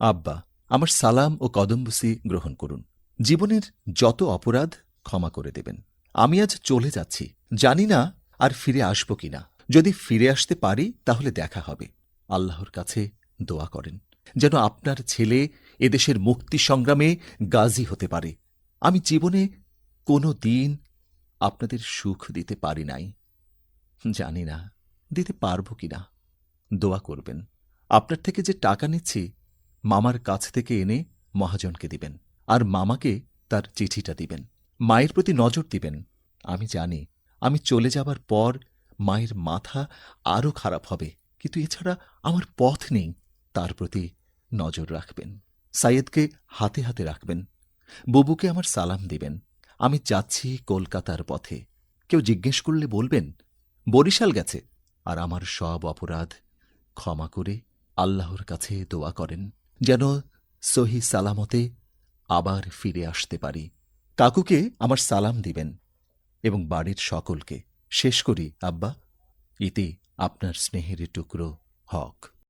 আব্বা, আমার সালাম ও কদম্বসি গ্রহণ করুন। জীবনের যত অপরাধ, ক্ষমা করে দেবেন। আমি আজ চলে যাচ্ছি। জানি না আর ফিরে আসব কিনা। যদি ফিরে আসতে পারি, তাহলে দেখা হবে। আল্লাহর কাছে দোয়া করেন, যেন আপনার ছেলে এদেশের মুক্তি সংগ্রামে গাজী হতে পারে। আমি জীবনে কোনো দিন আপনাদের সুখ দিতে পারি নাই। জানি না, দিতে পারব কিনা। দোয়া করবেন। আপনার থেকে যে টাকা নিচ্ছি মামার কাছ থেকে এনে মহাজনকে দিবেন আর মামাকে তার চিঠিটা দিবেন, মায়ের প্রতি নজর দিবেন। আমি জানি, আমি চলে যাবার পর মায়ের মাথা আরও খারাপ হবে, কিন্তু এছাড়া আমার পথ নেই, তার প্রতি নজর রাখবেন। সাইয়েদকে হাতে হাতে রাখবেন, বুবুকে আমার সালাম দিবেন। আমি যাচ্ছি কলকাতার পথে। কেউ জিজ্ঞেস করলে বলবেন, বরিশাল গেছে? আর আমার সব অপরাধ ক্ষমা করে আল্লাহর কাছে দোয়া করেন। যেন সহি সালামতে আবার ফিরে আসতে পারি। কাকুকে আমার সালাম দিবেন এবং বাড়ির সকলকে। শেষ করি, আব্বা। ইতি আপনার স্নেহের টুকরো হক।